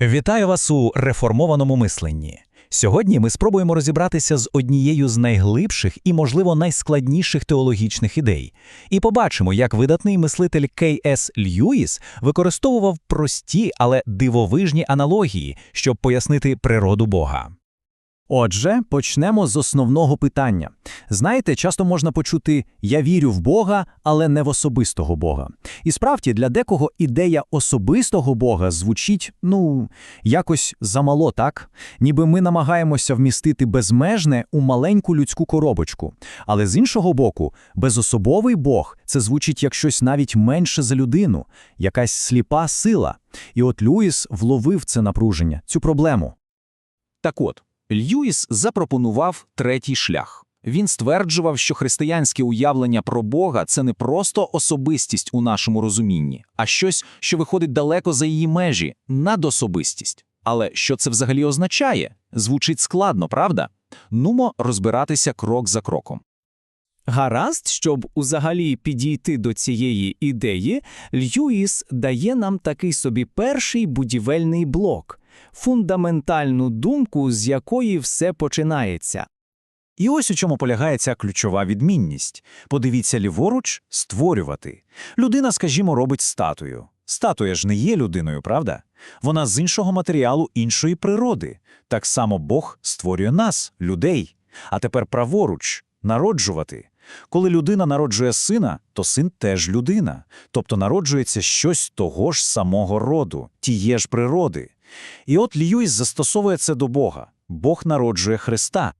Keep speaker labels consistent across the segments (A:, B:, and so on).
A: Вітаю вас у реформованому мисленні. Сьогодні ми спробуємо розібратися з однією з найглибших і, можливо, найскладніших теологічних ідей, і побачимо, як видатний мислитель Кей С. Льюіс використовував прості, але дивовижні аналогії, щоб пояснити природу Бога.
B: Отже, почнемо з основного питання. Знаєте, часто можна почути «я вірю в Бога, але не в особистого Бога». І справді, для декого ідея особистого Бога звучить, ну, якось замало, так? Ніби ми намагаємося вмістити безмежне у маленьку людську коробочку. Але з іншого боку, безособовий Бог – це звучить як щось навіть менше за людину, якась сліпа сила. І от Льюіс вловив це напруження, цю проблему.
C: Так от, Льюіс запропонував третій шлях. Він стверджував, що християнське уявлення про Бога це не просто особистість у нашому розумінні, а щось, що виходить далеко за її межі, надособистість. Але що це взагалі означає? Звучить складно, правда? Нумо розбиратися крок за кроком.
D: Гаразд, щоб узагалі підійти до цієї ідеї, Льюіс дає нам такий собі перший будівельний блок фундаментальну думку, з якої все починається.
E: І ось у чому полягає ця ключова відмінність. Подивіться ліворуч – створювати. Людина, скажімо, робить статую. Статуя ж не є людиною, правда? Вона з іншого матеріалу іншої природи. Так само Бог створює нас, людей. А тепер праворуч – народжувати. Коли людина народжує сина, то син теж людина. Тобто народжується щось того ж самого роду, тієї ж природи. І от Льюіс застосовує це до Бога. Бог народжує Христа.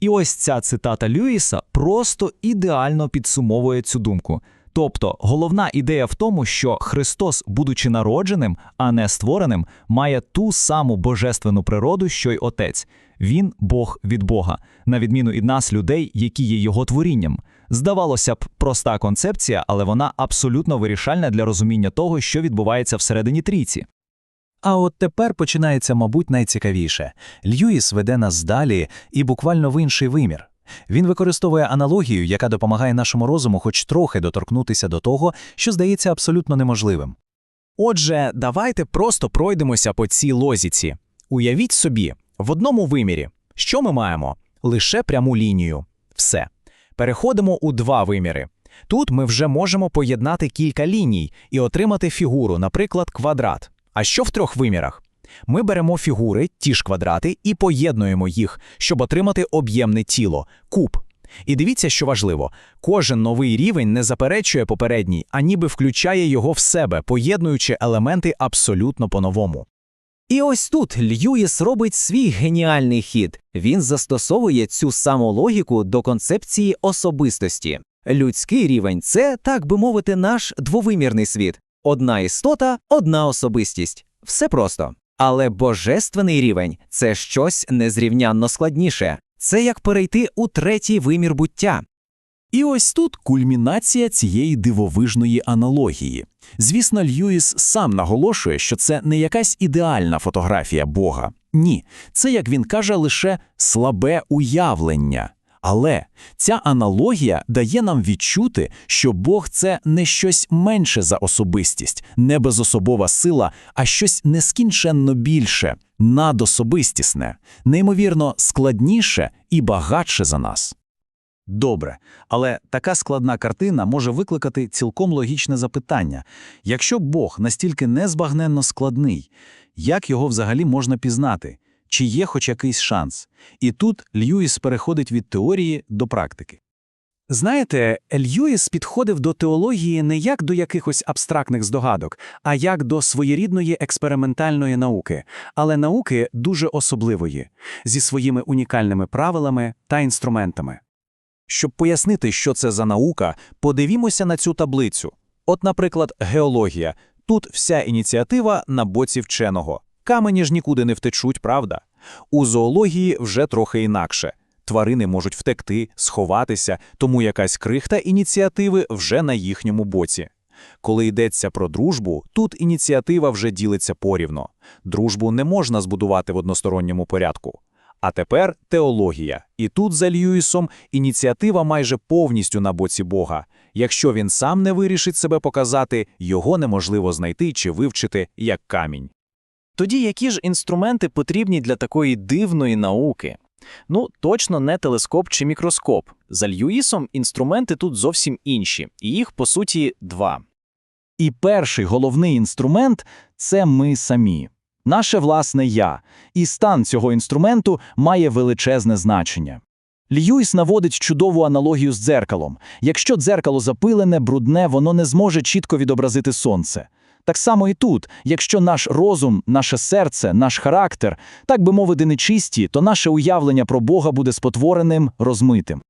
D: І ось ця цитата Льюіса просто ідеально підсумовує цю думку. Тобто, головна ідея в тому, що Христос, будучи народженим, а не створеним, має ту саму божественну природу, що й Отець. Він Бог від Бога, на відміну від нас, людей, які є його творінням. Здавалося б, проста концепція, але вона абсолютно вирішальна для розуміння того, що відбувається всередині трійці.
E: А от тепер починається, мабуть, найцікавіше. Льюіс веде нас далі і буквально в інший вимір. Він використовує аналогію, яка допомагає нашому розуму хоч трохи доторкнутися до того, що здається абсолютно неможливим.
B: Отже, давайте просто пройдемося по цій лозіці. Уявіть собі, в одному вимірі, що ми маємо? Лише пряму лінію. Все. Переходимо у два виміри. Тут ми вже можемо поєднати кілька ліній і отримати фігуру, наприклад, квадрат. А що в трьох вимірах? Ми беремо фігури, ті ж квадрати, і поєднуємо їх, щоб отримати об'ємне тіло куб. І дивіться, що важливо: кожен новий рівень не заперечує попередній, а ніби включає його в себе, поєднуючи елементи абсолютно по-новому.
F: І ось тут Льюіс робить свій геніальний хід. Він застосовує цю саму логіку до концепції особистості. Людський рівень це, так би мовити, наш двовимірний світ. Одна істота, одна особистість. Все просто. Але божественний рівень це щось незрівнянно складніше. Це як перейти у третій вимір буття.
E: І ось тут кульмінація цієї дивовижної аналогії. Звісно, Льюіс сам наголошує, що це не якась ідеальна фотографія Бога. Ні, це, як він каже, лише слабе уявлення. Але ця аналогія дає нам відчути, що Бог це не щось менше за особистість, не безособова сила, а щось нескінченно більше, надособистісне, неймовірно складніше і багатше за нас. Добре, але така складна картина може викликати цілком логічне запитання. Якщо Бог настільки незбагненно складний, як його взагалі можна пізнати? Чи є хоч якийсь шанс? І тут Льюіс переходить від теорії до практики.
B: Знаєте, Льюіс підходив до теології не як до якихось абстрактних здогадок, а як до своєрідної експериментальної науки, але науки дуже особливої, зі своїми унікальними правилами та інструментами.
E: Щоб пояснити, що це за наука, подивімося на цю таблицю. От, наприклад, геологія. Тут вся ініціатива на боці вченого. Камені ж нікуди не втечуть, правда? У зоології вже трохи інакше. Тварини можуть втекти, сховатися, тому якась крихта ініціативи вже на їхньому боці. Коли йдеться про дружбу, тут ініціатива вже ділиться порівно. Дружбу не можна збудувати в односторонньому порядку. А тепер теологія. І тут за Льюісом ініціатива майже повністю на боці Бога. Якщо він сам не вирішить себе показати, його неможливо знайти чи вивчити як камінь.
B: Тоді які ж інструменти потрібні для такої дивної науки? Ну, точно не телескоп чи мікроскоп. За Льюісом інструменти тут зовсім інші, і їх, по суті, два.
A: І перший головний інструмент це ми самі, наше власне я, і стан цього інструменту має величезне значення. Льюіс наводить чудову аналогію з дзеркалом. Якщо дзеркало запилене, брудне, воно не зможе чітко відобразити сонце. Так само і тут, якщо наш розум, наше серце, наш характер, так би мовити, нечисті, то наше уявлення про Бога буде спотвореним, розмитим.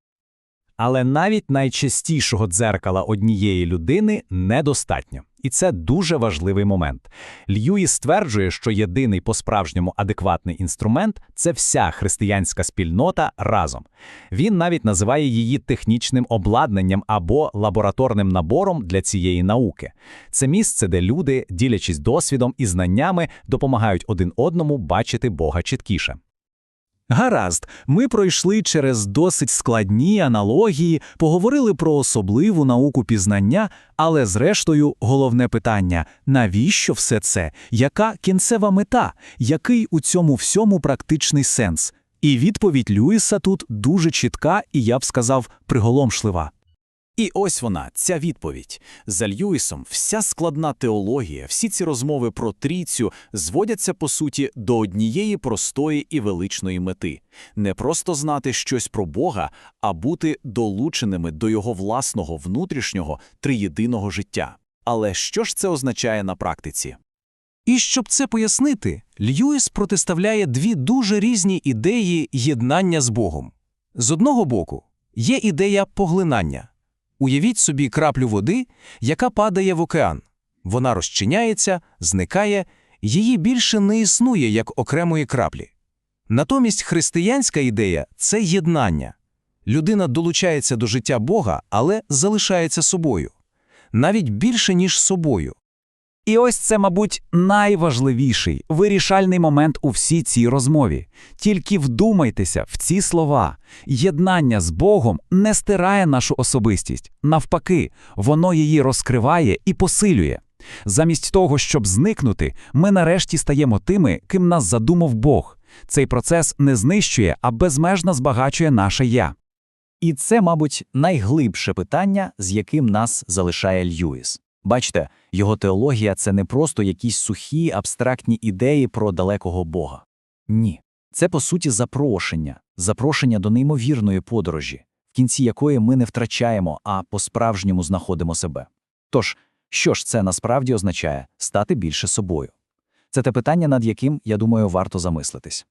B: Але навіть найчастішого дзеркала однієї людини недостатньо. І це дуже важливий момент. Льюіс стверджує, що єдиний по-справжньому адекватний інструмент це вся християнська спільнота разом. Він навіть називає її технічним обладнанням або лабораторним набором для цієї науки. Це місце, де люди, ділячись досвідом і знаннями, допомагають один одному бачити Бога чіткіше.
E: Гаразд, ми пройшли через досить складні аналогії, поговорили про особливу науку пізнання, але зрештою головне питання – навіщо все це? Яка кінцева мета? Який у цьому всьому практичний сенс? І відповідь Люїса тут дуже чітка і, я б сказав, приголомшлива. І ось вона, ця відповідь. За Льюісом вся складна теологія, всі ці розмови про трійцю зводяться, по суті, до однієї простої і величної мети. Не просто знати щось про Бога, а бути долученими до його власного внутрішнього триєдиного життя. Але що ж це означає на практиці? І щоб це пояснити, Льюіс протиставляє дві дуже різні ідеї єднання з Богом. З одного боку, є ідея поглинання. Уявіть собі краплю води, яка падає в океан. Вона розчиняється, зникає, її більше не існує як окремої краплі. Натомість християнська ідея це єднання. Людина долучається до життя Бога, але залишається собою. Навіть більше, ніж собою.
D: І ось це, мабуть, найважливіший, вирішальний момент у всій цій розмові. Тільки вдумайтеся в ці слова. Єднання з Богом не стирає нашу особистість. Навпаки, воно її розкриває і посилює. Замість того, щоб зникнути, ми нарешті стаємо тими, ким нас задумав Бог. Цей процес не знищує, а безмежно збагачує наше я.
A: І це, мабуть, найглибше питання, з яким нас залишає Льюіс. Бачите, його теологія це не просто якісь сухі, абстрактні ідеї про далекого Бога. Ні. Це, по суті, запрошення, запрошення до неймовірної подорожі, в кінці якої ми не втрачаємо, а по-справжньому знаходимо себе. Тож, що ж це насправді означає стати більше собою? Це те питання, над яким, я думаю, варто замислитись.